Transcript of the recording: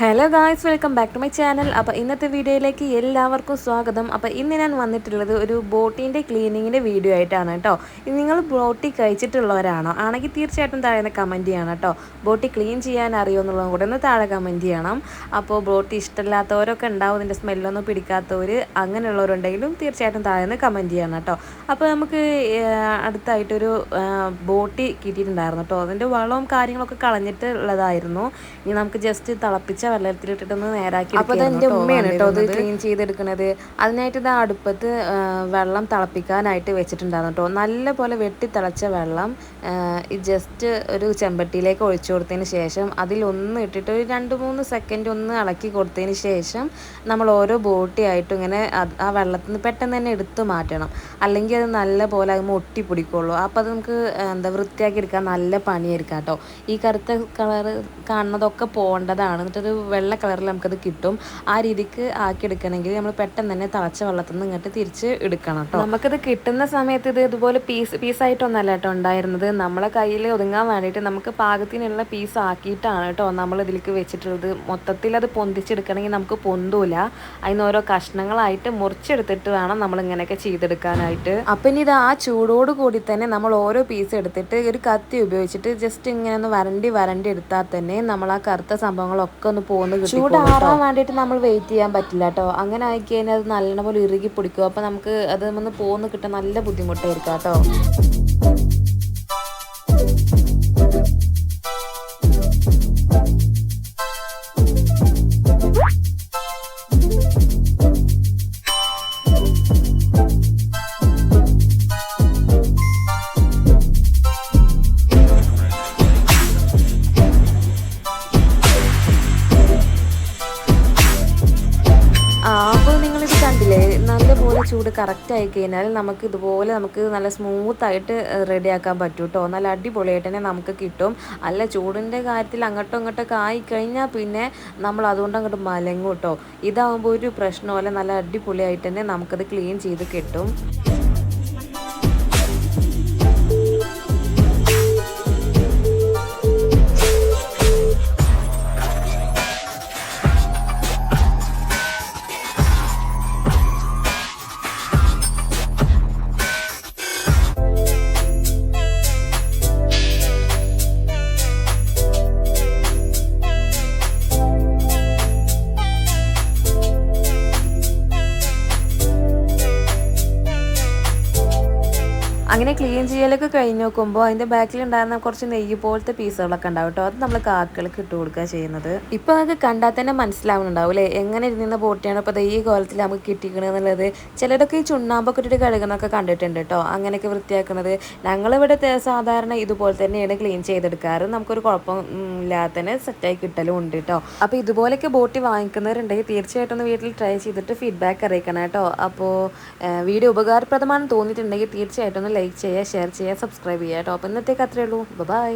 Hello guys welcome back to my channel അപ്പോൾ ഇന്നത്തെ വീഡിയോയിലേക്ക് എല്ലാവർക്കും സ്വാഗതം. അപ്പോൾ ഇന്ന് ഞാൻ വന്നിട്ടുള്ളത് ഒരു ബോട്ടിന്റെ ക്ലീനിങ്ങിന്റെ വീഡിയോ ആയിട്ടാണ് കേട്ടോ നിങ്ങൾ ബോട്ടി കഴിച്ചിട്ടുള്ളവരാണോ? ആണെങ്കിൽ തീർച്ചയായിട്ടും താഴെ കമന്റ് ചെയ്യണം കേട്ടോ ബോട്ടി ക്ലീൻ ചെയ്യാൻ അറിയുമോ എന്നുള്ളതും കൂടെ ഒന്ന് താഴെ കമന്റ് ചെയ്യണം. അപ്പോൾ ബോട്ടി ഇഷ്ടമില്ലാത്തവരൊക്കെ ഉണ്ടാവും ഇതിന്റെ സ്മെല്ലൊന്നും പിടിക്കാത്തവർ അങ്ങനെയുള്ളവരുണ്ടെങ്കിലും തീർച്ചയായിട്ടും താഴെ നിന്ന് കമന്റ് ചെയ്യണം കേട്ടോ അപ്പോൾ നമുക്ക് അടുത്തായിട്ടൊരു ബോട്ടി കിട്ടിയിട്ടുണ്ടായിരുന്നു കേട്ടോ അതിന്റെ വളവും കാര്യങ്ങളൊക്കെ കളഞ്ഞിട്ടുള്ളതായിരുന്നു. ഇനി നമുക്ക് ജസ്റ്റ് തിളപ്പിച്ച് തിളച്ച വെള്ളത്തിലിട്ടിട്ടൊന്ന് നേരാക്കി അപ്പോൾ എന്റെ ഉമ്മയാണ് കേട്ടോ അത് ക്ലീൻ ചെയ്തെടുക്കുന്നത് അതിനായിട്ട് ഇത് അടുപ്പത്ത് വെള്ളം തിളപ്പിക്കാനായിട്ട് വെച്ചിട്ടുണ്ടായിരുന്നു കേട്ടോ. നല്ല പോലെ വെട്ടി തിളച്ച വെള്ളം ജസ്റ്റ് ഒരു ചെമ്പട്ടിയിലേക്ക് ഒഴിച്ചു കൊടുത്തതിന് ശേഷം അതിലൊന്ന് ഇട്ടിട്ട് ഒരു രണ്ട് മൂന്ന് സെക്കൻഡ് ഒന്ന് ഇളക്കി കൊടുത്തതിന് ശേഷം നമ്മൾ ഓരോ ബോട്ടിയായിട്ടും ഇങ്ങനെ ആ വെള്ളത്തിൽ നിന്ന് പെട്ടെന്ന് തന്നെ എടുത്തു മാറ്റണം. അല്ലെങ്കിൽ അത് നല്ല പോലെ അത് ഒട്ടി പിടിക്കുള്ളൂ. അപ്പോൾ അത് നമുക്ക് എന്താ വൃത്തിയാക്കി എടുക്കാൻ നല്ല പണിയായിരിക്കാം കേട്ടോ. ഈ കറുത്ത കളർ കാണുന്നതൊക്കെ പോകേണ്ടതാണ്. എന്നിട്ടൊരു വെള്ള കളറിൽ നമുക്കത് കിട്ടും. ആ രീതിക്ക് ആക്കി എടുക്കണമെങ്കിൽ നമ്മൾ പെട്ടെന്ന് തന്നെ തിളച്ച വെള്ളത്തിൽ നിന്ന് ഇങ്ങോട്ട് തിരിച്ച് എടുക്കണം കേട്ടോ നമുക്കത് കിട്ടുന്ന സമയത്ത് ഇത് ഇതുപോലെ പീസ് പീസായിട്ടൊന്നല്ല കേട്ടോ ഉണ്ടായിരുന്നത്. നമ്മളെ കയ്യിൽ ഒതുങ്ങാൻ വേണ്ടിയിട്ട് നമുക്ക് പാകത്തിനുള്ള പീസ് ആക്കിയിട്ടാണ് കേട്ടോ നമ്മൾ ഇതിലേക്ക് വെച്ചിട്ടുള്ളത്. മൊത്തത്തിൽ അത് പൊന്തിച്ചെടുക്കണമെങ്കിൽ നമുക്ക് പൊന്തൂല. അതിന് ഓരോ കഷ്ണങ്ങളായിട്ട് മുറിച്ചെടുത്തിട്ട് വേണം നമ്മൾ ഇങ്ങനെയൊക്കെ ചെയ്തെടുക്കാനായിട്ട്. അപ്പൊ ഇനി ഇത് ആ ചൂടോട് കൂടി തന്നെ നമ്മൾ ഓരോ പീസ് എടുത്തിട്ട് ഒരു കത്തി ഉപയോഗിച്ചിട്ട് ജസ്റ്റ് ഇങ്ങനെ ഒന്ന് വരണ്ടി വരണ്ടി എടുത്താൽ തന്നെ നമ്മൾ ആ കറുത്ത സംഭവങ്ങളൊക്കെ ഒന്ന് പോകുന്ന ചൂടാറാൻ വേണ്ടിയിട്ട് നമ്മൾ വെയിറ്റ് ചെയ്യാൻ പറ്റില്ല കേട്ടോ. അങ്ങനെ ആയി കഴിഞ്ഞാൽ അത് നല്ലോണം പോലെ ഇറുകി പിടിക്കും. അപ്പോൾ നമുക്ക് അത് ഒന്ന് പോകുന്ന കിട്ടാൻ നല്ല ബുദ്ധിമുട്ടായിരിക്കും കേട്ടോ. ചൂട് കറക്റ്റ് ആയി കഴിഞ്ഞാൽ നമുക്ക് ഇതുപോലെ നമുക്ക് നല്ല സ്മൂത്തായിട്ട് റെഡിയാക്കാൻ പറ്റും കേട്ടോ നല്ല അടിപൊളിയായിട്ട് തന്നെ നമുക്ക് കിട്ടും. അല്ല ചൂടിന്റെ കാര്യത്തിൽ അങ്ങോട്ടും ഇങ്ങോട്ടൊക്കെ ആയി കഴിഞ്ഞാൽ പിന്നെ നമ്മൾ അതുകൊണ്ട് അങ്ങോട്ട് മലങ്ങും കേട്ടോ ഇതാകുമ്പോൾ ഒരു പ്രശ്നമല്ല നല്ല അടിപൊളിയായിട്ട് തന്നെ നമുക്കത് ക്ലീൻ ചെയ്ത് കിട്ടും. അങ്ങനെ ക്ലീൻ ചെയ്യലൊക്കെ കഴിഞ്ഞ് നോക്കുമ്പോൾ അതിന്റെ ബാക്കിൽ ഉണ്ടായിരുന്ന കുറച്ച് നെയ്യ് പോലത്തെ പീസുകളൊക്കെ ഉണ്ടാവും കേട്ടോ. അത് നമ്മൾ കാക്കകൾക്ക് ഇട്ട് കൊടുക്കുക ചെയ്യുന്നത്. ഇപ്പോൾ നമുക്ക് കണ്ടാൽ തന്നെ മനസ്സിലാവുന്നുണ്ടാവും അല്ലേ? എങ്ങനെ ഇരുന്ന ബോട്ടിയാണ് ഇപ്പോൾ ഈ കോലത്തിൽ നമുക്ക് കിട്ടിക്കണമെന്നുള്ളത് ചിലരൊക്കെ ഈ ചുണ്ണാമ്പൊക്കെ ഇട്ടിട്ട് കഴുകുന്നൊക്കെ കണ്ടിട്ടുണ്ട് കേട്ടോ. അങ്ങനെയൊക്കെ വൃത്തിയാക്കുന്നത്. ഞങ്ങളിവിടെ സാധാരണ ഇതുപോലെ തന്നെയാണ് ക്ലീൻ ചെയ്തെടുക്കാറ്. നമുക്കൊരു കുഴപ്പം ഇല്ലാതെ തന്നെ സെറ്റായി കിട്ടലും ഉണ്ട് കേട്ടോ. അപ്പോൾ ഇതുപോലെയൊക്കെ ബോട്ടി വാങ്ങിക്കുന്നവരുണ്ടെങ്കിൽ തീർച്ചയായിട്ടും ഒന്ന് വീട്ടിൽ ട്രൈ ചെയ്തിട്ട് ഫീഡ്ബാക്ക് അറിയിക്കണം കേട്ടോ. അപ്പോൾ വീഡിയോ ഉപകാരപ്രദമാണെന്ന് തോന്നിയിട്ടുണ്ടെങ്കിൽ തീർച്ചയായിട്ടും ഒന്ന് ലൈക്ക് ചെയ്യുക ഷെയർ ചെയ്യുക സബ്സ്ക്രൈബ് ചെയ്യുക ടോപ്പ് ഇന്നത്തേക്ക് അത്രയേ ഉള്ളൂ. ബൈ